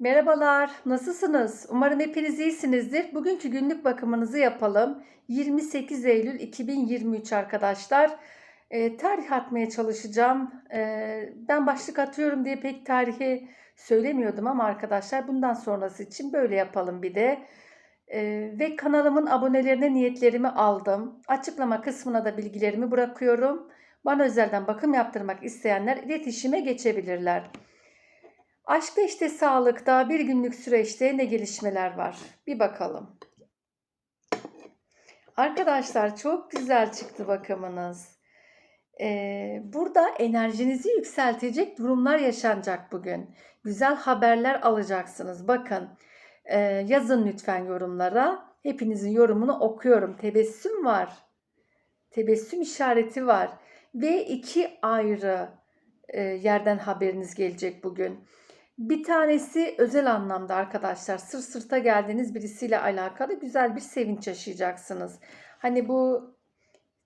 Merhabalar, nasılsınız? Umarım hepiniz iyisinizdir. Bugünkü günlük bakımınızı yapalım. 28 Eylül 2023 arkadaşlar. Eee, tarih atmaya çalışacağım. Eee, ben başlık atıyorum diye pek tarihi söylemiyordum ama arkadaşlar bundan sonrası için böyle yapalım bir de. Eee, ve kanalımın abonelerine niyetlerimi aldım. Açıklama kısmına da bilgilerimi bırakıyorum. Bana özelden bakım yaptırmak isteyenler iletişime geçebilirler. Aşkta işte sağlıkta bir günlük süreçte ne gelişmeler var? Bir bakalım. Arkadaşlar çok güzel çıktı bakımınız. Ee, burada enerjinizi yükseltecek durumlar yaşanacak bugün. Güzel haberler alacaksınız. Bakın e, yazın lütfen yorumlara. Hepinizin yorumunu okuyorum. Tebessüm var. Tebessüm işareti var. Ve iki ayrı e, yerden haberiniz gelecek bugün. Bir tanesi özel anlamda arkadaşlar. Sır sırta geldiğiniz birisiyle alakalı güzel bir sevinç yaşayacaksınız. Hani bu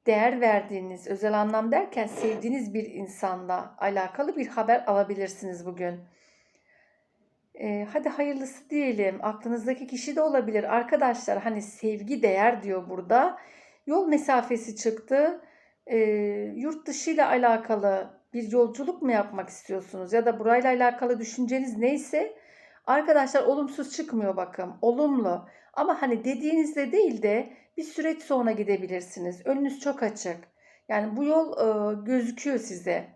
değer verdiğiniz, özel anlam derken sevdiğiniz bir insanla alakalı bir haber alabilirsiniz bugün. Ee, hadi hayırlısı diyelim. Aklınızdaki kişi de olabilir. Arkadaşlar hani sevgi değer diyor burada. Yol mesafesi çıktı. Ee, yurt dışı ile alakalı bir yolculuk mu yapmak istiyorsunuz? Ya da burayla alakalı düşünceniz neyse arkadaşlar olumsuz çıkmıyor bakın. Olumlu. Ama hani dediğinizde değil de bir süreç sonra gidebilirsiniz. Önünüz çok açık. Yani bu yol e, gözüküyor size.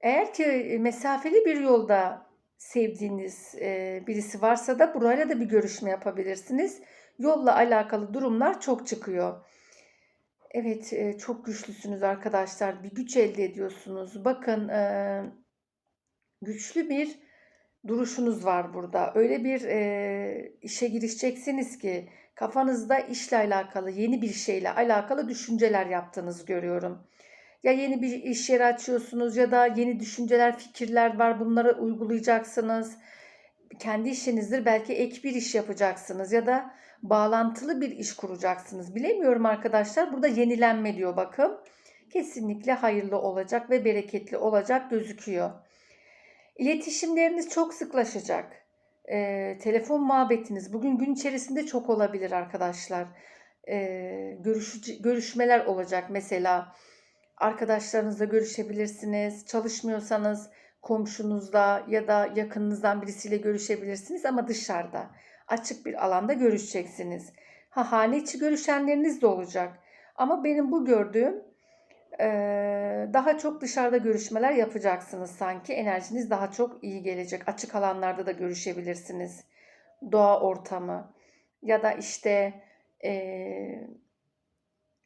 Eğer ki mesafeli bir yolda sevdiğiniz e, birisi varsa da burayla da bir görüşme yapabilirsiniz. Yolla alakalı durumlar çok çıkıyor. Evet, e, çok güçlüsünüz arkadaşlar. Bir güç elde ediyorsunuz. Bakın, e, güçlü bir duruşunuz var burada. Öyle bir e, işe girişeceksiniz ki kafanızda işle alakalı, yeni bir şeyle alakalı düşünceler yaptığınızı görüyorum. Ya yeni bir iş yeri açıyorsunuz ya da yeni düşünceler, fikirler var. Bunları uygulayacaksınız. Kendi işinizdir. Belki ek bir iş yapacaksınız ya da bağlantılı bir iş kuracaksınız. Bilemiyorum arkadaşlar. Burada yenilenme diyor bakın. Kesinlikle hayırlı olacak ve bereketli olacak gözüküyor. İletişimleriniz çok sıklaşacak. Ee, telefon muhabbetiniz bugün gün içerisinde çok olabilir arkadaşlar. Ee, görüş, görüşmeler olacak mesela. Arkadaşlarınızla görüşebilirsiniz. Çalışmıyorsanız komşunuzla ya da yakınınızdan birisiyle görüşebilirsiniz ama dışarıda açık bir alanda görüşeceksiniz. Ha hane içi görüşenleriniz de olacak. Ama benim bu gördüğüm daha çok dışarıda görüşmeler yapacaksınız sanki. Enerjiniz daha çok iyi gelecek. Açık alanlarda da görüşebilirsiniz. Doğa ortamı ya da işte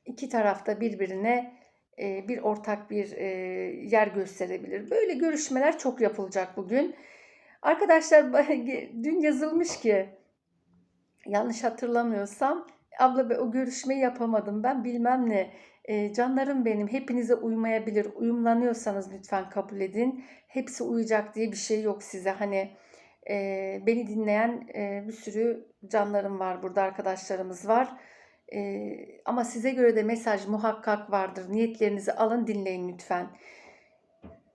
iki tarafta birbirine bir ortak bir yer gösterebilir. Böyle görüşmeler çok yapılacak bugün. Arkadaşlar dün yazılmış ki yanlış hatırlamıyorsam abla be o görüşmeyi yapamadım ben bilmem ne. E, canlarım benim hepinize uymayabilir. Uyumlanıyorsanız lütfen kabul edin. Hepsi uyacak diye bir şey yok size. Hani e, beni dinleyen e, bir sürü canlarım var burada arkadaşlarımız var. E, ama size göre de mesaj muhakkak vardır. Niyetlerinizi alın dinleyin lütfen.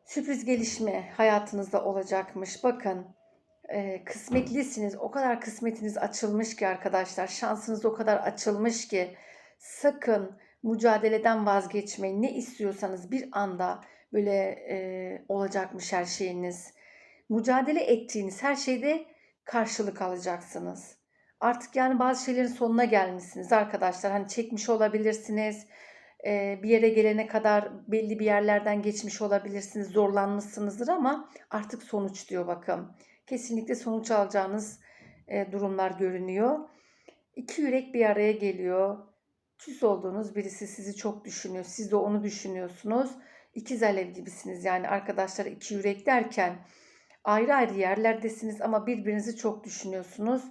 Sürpriz gelişme hayatınızda olacakmış. Bakın e, kısmetlisiniz. O kadar kısmetiniz açılmış ki arkadaşlar. Şansınız o kadar açılmış ki sakın mücadeleden vazgeçmeyin. Ne istiyorsanız bir anda böyle e, olacakmış her şeyiniz. Mücadele ettiğiniz her şeyde karşılık alacaksınız. Artık yani bazı şeylerin sonuna gelmişsiniz arkadaşlar. Hani çekmiş olabilirsiniz. E, bir yere gelene kadar belli bir yerlerden geçmiş olabilirsiniz. Zorlanmışsınızdır ama artık sonuç diyor bakın kesinlikle sonuç alacağınız e, durumlar görünüyor. İki yürek bir araya geliyor. Küs olduğunuz birisi sizi çok düşünüyor. Siz de onu düşünüyorsunuz. İkiz alev gibisiniz. Yani arkadaşlar iki yürek derken ayrı ayrı yerlerdesiniz ama birbirinizi çok düşünüyorsunuz.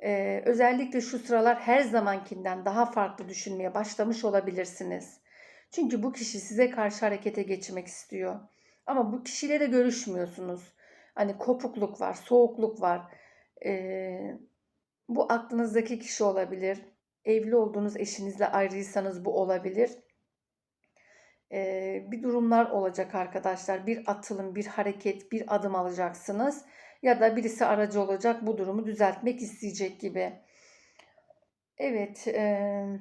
Ee, özellikle şu sıralar her zamankinden daha farklı düşünmeye başlamış olabilirsiniz. Çünkü bu kişi size karşı harekete geçmek istiyor. Ama bu kişiyle de görüşmüyorsunuz. Hani kopukluk var, soğukluk var. Ee, bu aklınızdaki kişi olabilir. Evli olduğunuz eşinizle ayrıysanız bu olabilir. Ee, bir durumlar olacak arkadaşlar. Bir atılım, bir hareket, bir adım alacaksınız. Ya da birisi aracı olacak bu durumu düzeltmek isteyecek gibi. Evet, eee,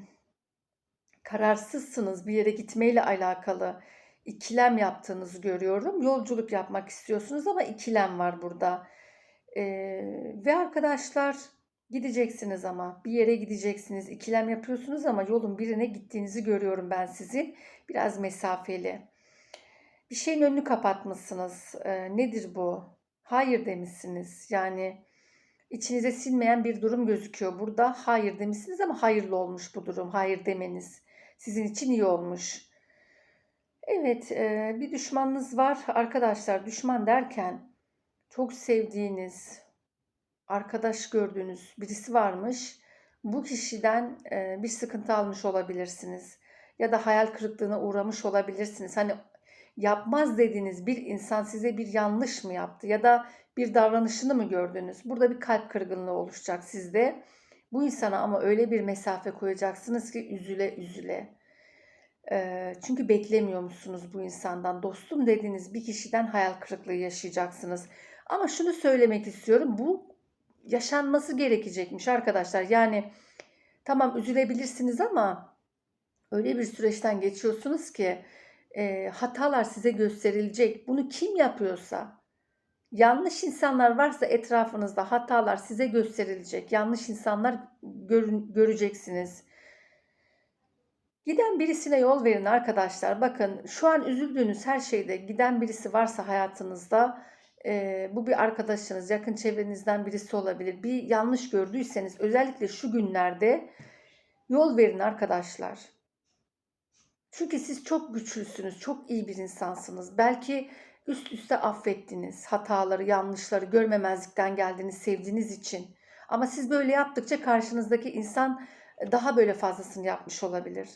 kararsızsınız bir yere gitmeyle alakalı ikilem yaptığınızı görüyorum. Yolculuk yapmak istiyorsunuz ama ikilem var burada. Eee, ve arkadaşlar gideceksiniz ama bir yere gideceksiniz. İkilem yapıyorsunuz ama yolun birine gittiğinizi görüyorum ben sizin. Biraz mesafeli. Bir şeyin önünü kapatmışsınız. Eee, nedir bu? Hayır demişsiniz. Yani içinize sinmeyen bir durum gözüküyor burada. Hayır demişsiniz ama hayırlı olmuş bu durum. Hayır demeniz sizin için iyi olmuş. Evet, bir düşmanınız var arkadaşlar. Düşman derken çok sevdiğiniz, arkadaş gördüğünüz birisi varmış. Bu kişiden bir sıkıntı almış olabilirsiniz. Ya da hayal kırıklığına uğramış olabilirsiniz. Hani yapmaz dediğiniz bir insan size bir yanlış mı yaptı ya da bir davranışını mı gördünüz? Burada bir kalp kırgınlığı oluşacak sizde. Bu insana ama öyle bir mesafe koyacaksınız ki üzüle üzüle. Çünkü beklemiyormuşsunuz bu insandan. Dostum dediğiniz bir kişiden hayal kırıklığı yaşayacaksınız. Ama şunu söylemek istiyorum. Bu yaşanması gerekecekmiş arkadaşlar. Yani tamam üzülebilirsiniz ama öyle bir süreçten geçiyorsunuz ki eee, hatalar size gösterilecek. Bunu kim yapıyorsa, yanlış insanlar varsa etrafınızda hatalar size gösterilecek. Yanlış insanlar görün- göreceksiniz. Giden birisine yol verin arkadaşlar. Bakın şu an üzüldüğünüz her şeyde giden birisi varsa hayatınızda e, bu bir arkadaşınız, yakın çevrenizden birisi olabilir. Bir yanlış gördüyseniz özellikle şu günlerde yol verin arkadaşlar. Çünkü siz çok güçlüsünüz, çok iyi bir insansınız. Belki üst üste affettiniz hataları, yanlışları, görmemezlikten geldiğiniz, sevdiğiniz için. Ama siz böyle yaptıkça karşınızdaki insan daha böyle fazlasını yapmış olabilir.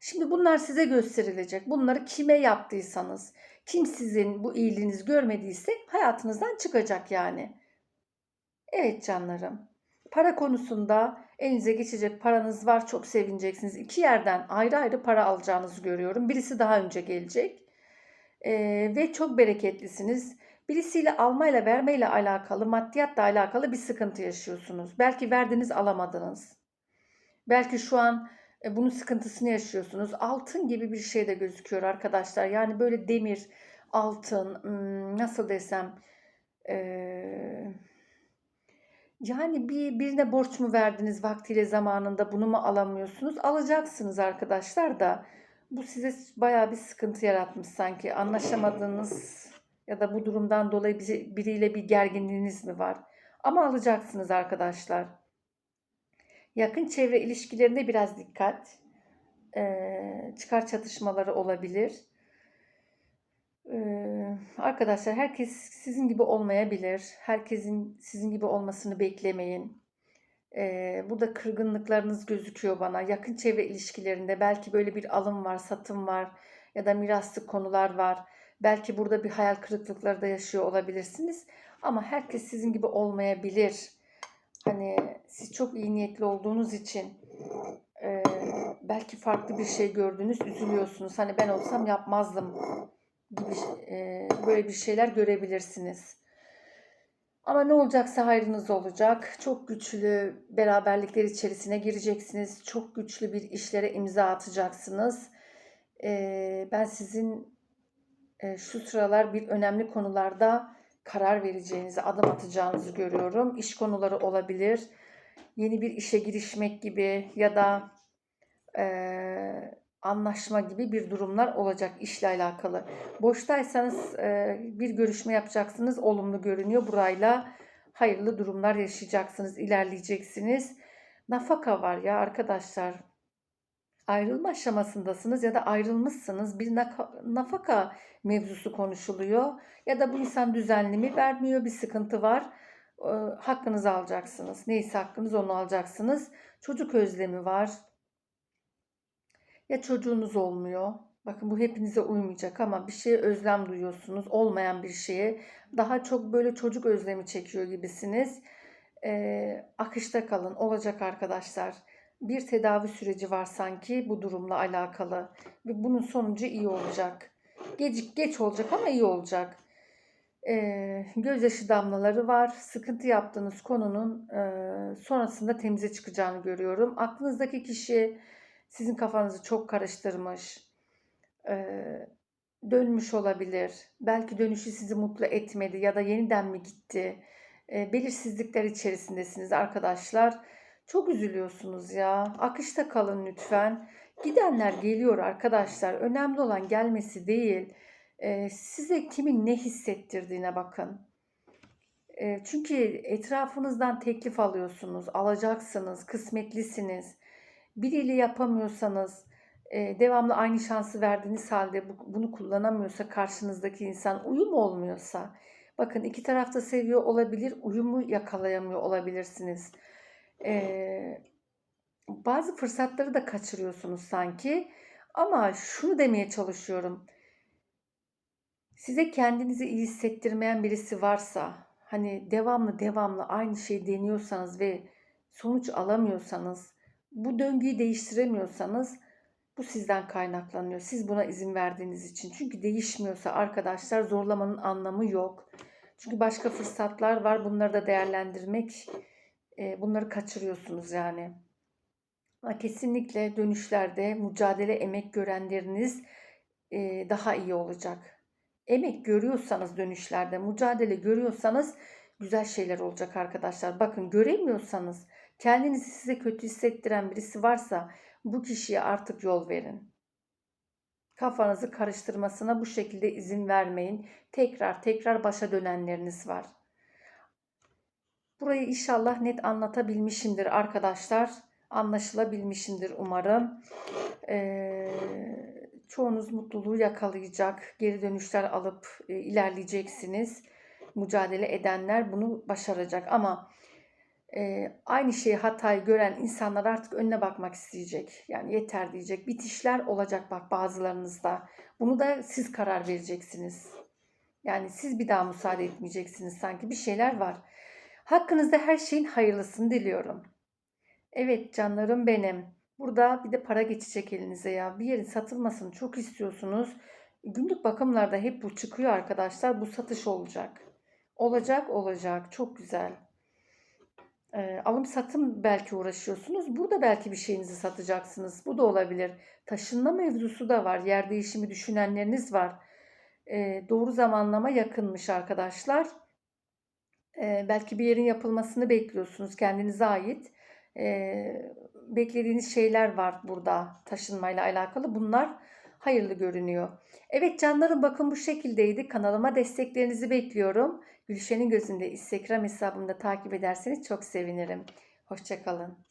Şimdi bunlar size gösterilecek. Bunları kime yaptıysanız, kim sizin bu iyiliğinizi görmediyse hayatınızdan çıkacak yani. Evet canlarım. Para konusunda elinize geçecek paranız var. Çok sevineceksiniz. İki yerden ayrı ayrı para alacağınızı görüyorum. Birisi daha önce gelecek. Ee, ve çok bereketlisiniz. Birisiyle almayla vermeyle alakalı, maddiyatla alakalı bir sıkıntı yaşıyorsunuz. Belki verdiniz alamadınız. Belki şu an e, bunun sıkıntısını yaşıyorsunuz. Altın gibi bir şey de gözüküyor arkadaşlar. Yani böyle demir, altın, hmm, nasıl desem, eee, yani bir birine borç mu verdiniz vaktiyle zamanında bunu mu alamıyorsunuz? Alacaksınız arkadaşlar da bu size bayağı bir sıkıntı yaratmış sanki. Anlaşamadığınız ya da bu durumdan dolayı biriyle bir gerginliğiniz mi var? Ama alacaksınız arkadaşlar. Yakın çevre ilişkilerinde biraz dikkat. Ee, çıkar çatışmaları olabilir. Ee, arkadaşlar herkes sizin gibi olmayabilir. Herkesin sizin gibi olmasını beklemeyin. Ee, burada kırgınlıklarınız gözüküyor bana. Yakın çevre ilişkilerinde belki böyle bir alım var, satım var ya da miraslık konular var. Belki burada bir hayal kırıklıkları da yaşıyor olabilirsiniz. Ama herkes sizin gibi olmayabilir. Hani siz çok iyi niyetli olduğunuz için e, belki farklı bir şey gördünüz, üzülüyorsunuz. Hani ben olsam yapmazdım gibi e, böyle bir şeyler görebilirsiniz. Ama ne olacaksa hayrınız olacak. Çok güçlü beraberlikler içerisine gireceksiniz. Çok güçlü bir işlere imza atacaksınız. E, ben sizin e, şu sıralar bir önemli konularda karar vereceğinizi, adım atacağınızı görüyorum. İş konuları olabilir. Yeni bir işe girişmek gibi ya da e, anlaşma gibi bir durumlar olacak işle alakalı. Boştaysanız e, bir görüşme yapacaksınız. Olumlu görünüyor. Burayla hayırlı durumlar yaşayacaksınız, ilerleyeceksiniz. Nafaka var ya arkadaşlar. Ayrılma aşamasındasınız ya da ayrılmışsınız. Bir nafaka mevzusu konuşuluyor. Ya da bu insan düzenli mi vermiyor, bir sıkıntı var. E, hakkınızı alacaksınız. Neyse hakkınız onu alacaksınız. Çocuk özlemi var. Ya çocuğunuz olmuyor. Bakın bu hepinize uymayacak ama bir şeye özlem duyuyorsunuz. Olmayan bir şeye. Daha çok böyle çocuk özlemi çekiyor gibisiniz. Ee, akışta kalın. Olacak arkadaşlar. Bir tedavi süreci var sanki bu durumla alakalı. Ve bunun sonucu iyi olacak. Geç, geç olacak ama iyi olacak. Eee, gözyaşı damlaları var. Sıkıntı yaptığınız konunun eee, sonrasında temize çıkacağını görüyorum. Aklınızdaki kişi sizin kafanızı çok karıştırmış. Eee, dönmüş olabilir. Belki dönüşü sizi mutlu etmedi ya da yeniden mi gitti? Eee, belirsizlikler içerisindesiniz arkadaşlar. Çok üzülüyorsunuz ya. Akışta kalın lütfen. Gidenler geliyor arkadaşlar. Önemli olan gelmesi değil. Eee, size kimin ne hissettirdiğine bakın. Eee, çünkü etrafınızdan teklif alıyorsunuz, alacaksınız, kısmetlisiniz. Biriyle yapamıyorsanız, eee, devamlı aynı şansı verdiğiniz halde bu- bunu kullanamıyorsa karşınızdaki insan uyum olmuyorsa, bakın iki tarafta seviyor olabilir, uyumu yakalayamıyor olabilirsiniz. Eee, bazı fırsatları da kaçırıyorsunuz sanki. Ama şunu demeye çalışıyorum. Size kendinizi iyi hissettirmeyen birisi varsa, hani devamlı devamlı aynı şeyi deniyorsanız ve sonuç alamıyorsanız, bu döngüyü değiştiremiyorsanız bu sizden kaynaklanıyor. Siz buna izin verdiğiniz için. Çünkü değişmiyorsa arkadaşlar zorlamanın anlamı yok. Çünkü başka fırsatlar var. Bunları da değerlendirmek, e, bunları kaçırıyorsunuz yani. Ama kesinlikle dönüşlerde mücadele emek görenleriniz e, daha iyi olacak. Emek görüyorsanız dönüşlerde, mücadele görüyorsanız güzel şeyler olacak arkadaşlar. Bakın göremiyorsanız, kendinizi size kötü hissettiren birisi varsa bu kişiye artık yol verin. Kafanızı karıştırmasına bu şekilde izin vermeyin. Tekrar tekrar başa dönenleriniz var. Burayı inşallah net anlatabilmişimdir arkadaşlar. Anlaşılabilmişimdir umarım. Ee, çoğunuz mutluluğu yakalayacak. Geri dönüşler alıp e, ilerleyeceksiniz. Mücadele edenler bunu başaracak ama e, aynı şeyi hatayı gören insanlar artık önüne bakmak isteyecek. Yani yeter diyecek. Bitişler olacak bak bazılarınızda. Bunu da siz karar vereceksiniz. Yani siz bir daha müsaade etmeyeceksiniz sanki bir şeyler var. Hakkınızda her şeyin hayırlısını diliyorum. Evet canlarım benim. Burada bir de para geçecek elinize ya. Bir yerin satılmasını çok istiyorsunuz. Günlük bakımlarda hep bu çıkıyor arkadaşlar. Bu satış olacak. Olacak olacak. Çok güzel. Ee, alım satım belki uğraşıyorsunuz. Burada belki bir şeyinizi satacaksınız. Bu da olabilir. Taşınma mevzusu da var. Yer değişimi düşünenleriniz var. Ee, doğru zamanlama yakınmış arkadaşlar. Ee, belki bir yerin yapılmasını bekliyorsunuz kendinize ait. Ee, beklediğiniz şeyler var burada taşınmayla alakalı. Bunlar hayırlı görünüyor. Evet canlarım bakın bu şekildeydi. Kanalıma desteklerinizi bekliyorum. Gülşen'in gözünde Instagram hesabımda takip ederseniz çok sevinirim. Hoşçakalın.